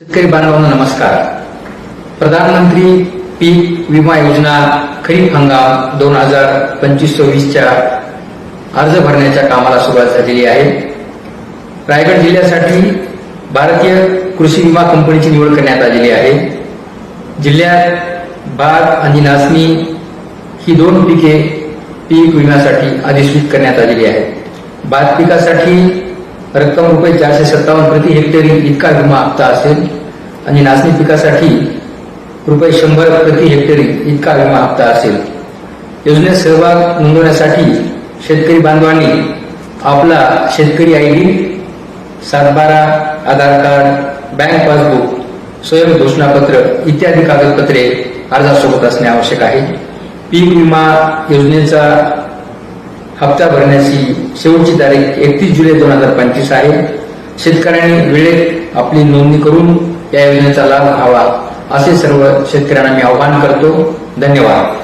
शेतकरी बांधवांना नमस्कार. प्रधानमंत्री पीक विमा योजना खरीप हंगाम दोन हजार पंचवीस सव्वीसच्या अर्ज भरण्याच्या कामाला सुरुवात झालेली आहे. रायगड जिल्ह्यासाठी भारतीय कृषी विमा कंपनीची निवड करण्यात आलेली आहे. जिल्ह्यात भात आणि नाचणी ही दोन पिके पीक विम्यासाठी अधिसूचित करण्यात आलेली आहे भात पिकासाठी रक्कम रुपये चारशे सत्तावन्न प्रति हेक्टरी इतका विमा हप्ता असेल आणि नाचणी पिकासाठी रुपये शंभर प्रति हेक्टरी इतका विमा हप्ता असेल. योजनेत सहभाग नोंदवण्यासाठी शेतकरी बांधवांनी आपला शेतकरी आय डी सातबारा आधार कार्ड बँक पासबुक स्वयं घोषणापत्र इत्यादी कागदपत्रे अर्जासोबत असणे आवश्यक आहे. पीक विमा योजनेचा हप्ता भरण्याची शेवटची तारीख एकतीस जुलै दोन हजार पंचवीस आहे. शेतकऱ्यांनी वेळेत आपली नोंदणी करून या योजनेचा लाभ घ्यावा असे सर्व शेतकऱ्यांना मी आवाहन करतो. धन्यवाद.